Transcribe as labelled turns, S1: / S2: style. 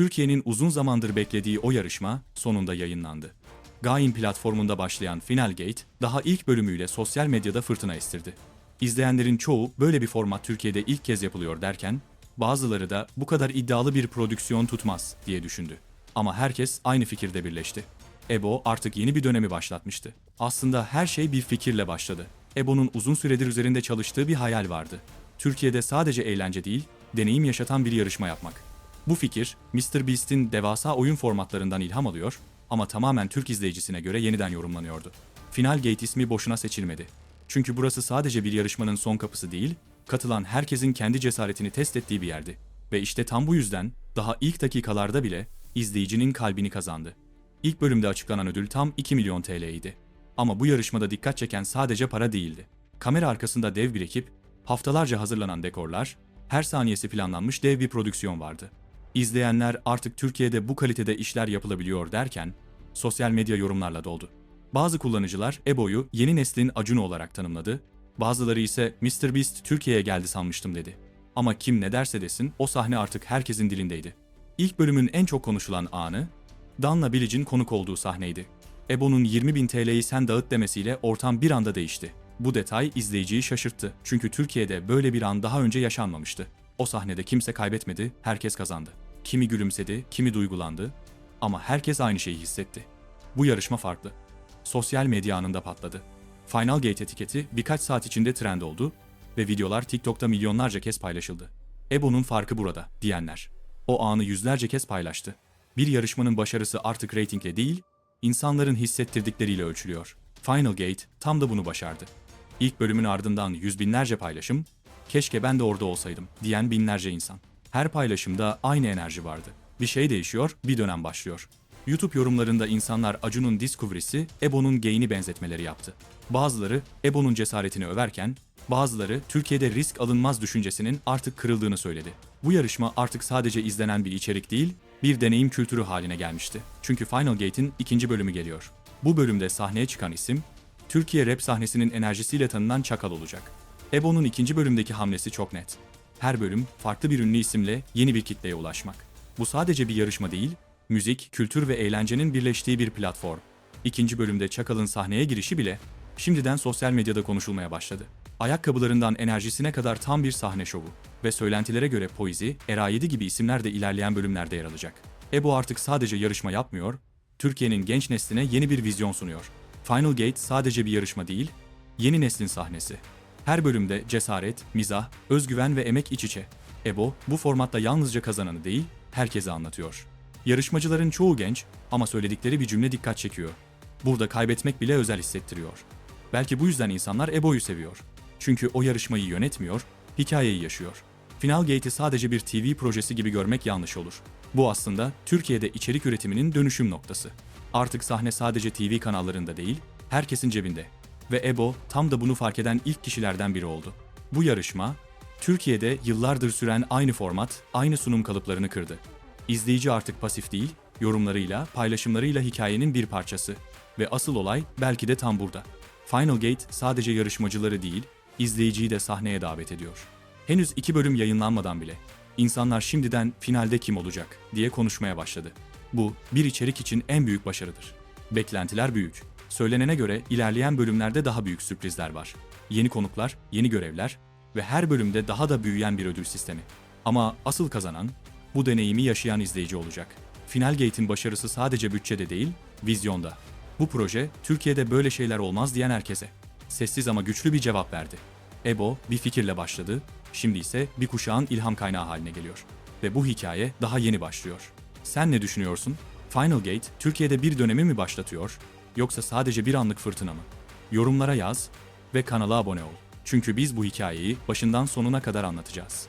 S1: Türkiye'nin uzun zamandır beklediği o yarışma sonunda yayınlandı. Gain platformunda başlayan Final Gate, daha ilk bölümüyle sosyal medyada fırtına estirdi. İzleyenlerin çoğu böyle bir format Türkiye'de ilk kez yapılıyor derken, bazıları da bu kadar iddialı bir prodüksiyon tutmaz diye düşündü. Ama herkes aynı fikirde birleşti. EBO artık yeni bir dönemi başlatmıştı. Aslında her şey bir fikirle başladı. EBO'nun uzun süredir üzerinde çalıştığı bir hayal vardı. Türkiye'de sadece eğlence değil, deneyim yaşatan bir yarışma yapmak. Bu fikir, MrBeast'in devasa oyun formatlarından ilham alıyor ama tamamen Türk izleyicisine göre yeniden yorumlanıyordu. Final Gate ismi boşuna seçilmedi. Çünkü burası sadece bir yarışmanın son kapısı değil, katılan herkesin kendi cesaretini test ettiği bir yerdi. Ve işte tam bu yüzden daha ilk dakikalarda bile izleyicinin kalbini kazandı. İlk bölümde açıklanan ödül tam 2 milyon TL idi. Ama bu yarışmada dikkat çeken sadece para değildi. Kamera arkasında dev bir ekip, haftalarca hazırlanan dekorlar, her saniyesi planlanmış dev bir prodüksiyon vardı. İzleyenler artık Türkiye'de bu kalitede işler yapılabiliyor derken, sosyal medya yorumlarla doldu. Bazı kullanıcılar EBO'yu yeni neslin Acun'u olarak tanımladı, bazıları ise MrBeast Türkiye'ye geldi sanmıştım dedi. Ama kim ne derse desin o sahne artık herkesin dilindeydi. İlk bölümün en çok konuşulan anı, Danla Billige'in konuk olduğu sahneydi. Ebo'nun 20 bin TL'yi sen dağıt demesiyle ortam bir anda değişti. Bu detay izleyiciyi şaşırttı. Çünkü Türkiye'de böyle bir an daha önce yaşanmamıştı. O sahnede kimse kaybetmedi, herkes kazandı. Kimi gülümsedi, kimi duygulandı ama herkes aynı şeyi hissetti. Bu yarışma farklı. Sosyal medya anında patladı. Final Gate etiketi birkaç saat içinde trend oldu ve videolar TikTok'ta milyonlarca kez paylaşıldı. Ebo'nun farkı burada diyenler. O anı yüzlerce kez paylaştı. Bir yarışmanın başarısı artık reytingle değil, insanların hissettirdikleriyle ölçülüyor. Final Gate tam da bunu başardı. İlk bölümün ardından yüz binlerce paylaşım, keşke ben de orada olsaydım diyen binlerce insan. Her paylaşımda aynı enerji vardı. Bir şey değişiyor, bir dönem başlıyor. YouTube yorumlarında insanlar Acun'un Discovery'si Ebo'nun Gain'i benzetmeleri yaptı. Bazıları Ebo'nun cesaretini överken, bazıları Türkiye'de risk alınmaz düşüncesinin artık kırıldığını söyledi. Bu yarışma artık sadece izlenen bir içerik değil, bir deneyim kültürü haline gelmişti. Çünkü Final Gate'in ikinci bölümü geliyor. Bu bölümde sahneye çıkan isim, Türkiye rap sahnesinin enerjisiyle tanınan Çakal olacak. Ebo'nun ikinci bölümdeki hamlesi çok net. Her bölüm farklı bir ünlü isimle yeni bir kitleye ulaşmak. Bu sadece bir yarışma değil, müzik, kültür ve eğlencenin birleştiği bir platform. İkinci bölümde Çakal'ın sahneye girişi bile şimdiden sosyal medyada konuşulmaya başladı. Ayakkabılarından enerjisine kadar tam bir sahne şovu ve söylentilere göre Poizi, Era7 gibi isimler de ilerleyen bölümlerde yer alacak. Ebo artık sadece yarışma yapmıyor, Türkiye'nin genç nesline yeni bir vizyon sunuyor. Final Gate sadece bir yarışma değil, yeni neslin sahnesi. Her bölümde cesaret, mizah, özgüven ve emek iç içe. Ebo, bu formatta yalnızca kazananı değil, herkese anlatıyor. Yarışmacıların çoğu genç ama söyledikleri bir cümle dikkat çekiyor. Burada kaybetmek bile özel hissettiriyor. Belki bu yüzden insanlar Ebo'yu seviyor. Çünkü o yarışmayı yönetmiyor, hikayeyi yaşıyor. Final Gate'i sadece bir TV projesi gibi görmek yanlış olur. Bu aslında Türkiye'de içerik üretiminin dönüşüm noktası. Artık sahne sadece TV kanallarında değil, herkesin cebinde. Ve Ebo tam da bunu fark eden ilk kişilerden biri oldu. Bu yarışma, Türkiye'de yıllardır süren aynı format, aynı sunum kalıplarını kırdı. İzleyici artık pasif değil, yorumlarıyla, paylaşımlarıyla hikayenin bir parçası. Ve asıl olay belki de tam burada. Final Gate sadece yarışmacıları değil, izleyiciyi de sahneye davet ediyor. Henüz iki bölüm yayınlanmadan bile insanlar şimdiden finalde kim olacak diye konuşmaya başladı. Bu bir içerik için en büyük başarıdır. Beklentiler büyük. Söylenene göre ilerleyen bölümlerde daha büyük sürprizler var. Yeni konuklar, yeni görevler ve her bölümde daha da büyüyen bir ödül sistemi. Ama asıl kazanan bu deneyimi yaşayan izleyici olacak. Final Gate'in başarısı sadece bütçede değil, vizyonda. Bu proje Türkiye'de böyle şeyler olmaz diyen herkese sessiz ama güçlü bir cevap verdi. Ebo bir fikirle başladı, şimdi ise bir kuşağın ilham kaynağı haline geliyor. Ve bu hikaye daha yeni başlıyor. Sen ne düşünüyorsun? Final Gate Türkiye'de bir dönemi mi başlatıyor yoksa sadece bir anlık fırtına mı? Yorumlara yaz ve kanala abone ol. Çünkü biz bu hikayeyi başından sonuna kadar anlatacağız.